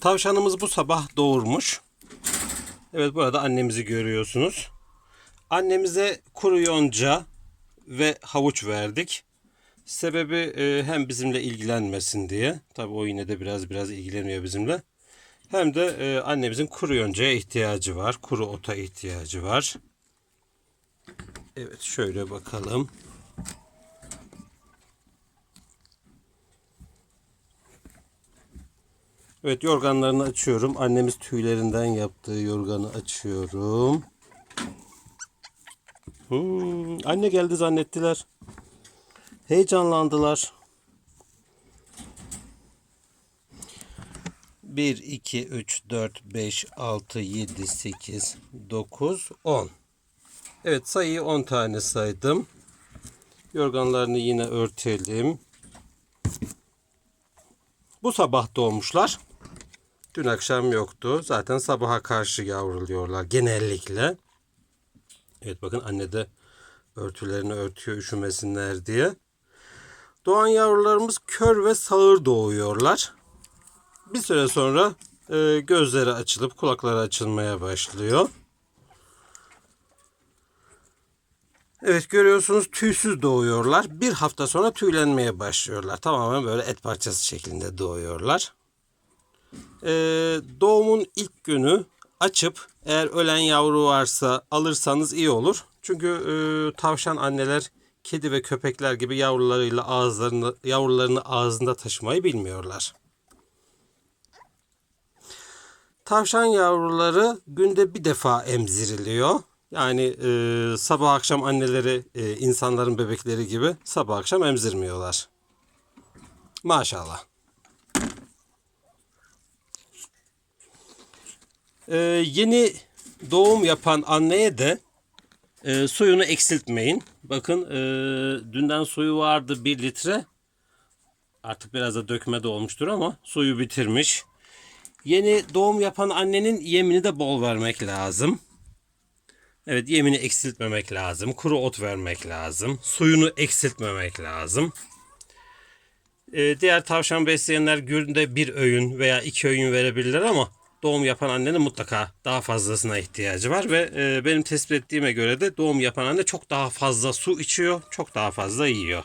Tavşanımız bu sabah doğurmuş. Evet burada annemizi görüyorsunuz. Annemize kuru yonca ve havuç verdik. Sebebi e, hem bizimle ilgilenmesin diye. Tabii o yine de biraz biraz ilgileniyor bizimle. Hem de e, annemizin kuru yoncaya ihtiyacı var. Kuru ota ihtiyacı var. Evet şöyle bakalım. Evet yorganlarını açıyorum. Annemiz tüylerinden yaptığı yorganı açıyorum. Hmm, anne geldi zannettiler. Heyecanlandılar. 1, 2, 3, 4, 5, 6, 7, 8, 9, 10. Evet sayıyı 10 tane saydım. Yorganlarını yine örtelim. Bu sabah doğmuşlar. Dün akşam yoktu. Zaten sabaha karşı yavruluyorlar genellikle. Evet bakın anne de örtülerini örtüyor üşümesinler diye. Doğan yavrularımız kör ve sağır doğuyorlar. Bir süre sonra e, gözleri açılıp kulakları açılmaya başlıyor. Evet görüyorsunuz tüysüz doğuyorlar. Bir hafta sonra tüylenmeye başlıyorlar. Tamamen böyle et parçası şeklinde doğuyorlar. Ee, doğumun ilk günü açıp eğer ölen yavru varsa alırsanız iyi olur. Çünkü e, tavşan anneler kedi ve köpekler gibi yavrularıyla ağızlarını yavrularını ağzında taşımayı bilmiyorlar. Tavşan yavruları günde bir defa emziriliyor. Yani e, sabah akşam anneleri e, insanların bebekleri gibi sabah akşam emzirmiyorlar. Maşallah. E, yeni doğum yapan anneye de e, suyunu eksiltmeyin. Bakın e, dünden suyu vardı 1 litre. Artık biraz da dökme de olmuştur ama suyu bitirmiş. Yeni doğum yapan annenin yemini de bol vermek lazım. Evet yemini eksiltmemek lazım. Kuru ot vermek lazım. Suyunu eksiltmemek lazım. Ee, diğer tavşan besleyenler günde bir öğün veya iki öğün verebilirler ama doğum yapan annenin mutlaka daha fazlasına ihtiyacı var ve e, benim tespit ettiğime göre de doğum yapan anne çok daha fazla su içiyor, çok daha fazla yiyor.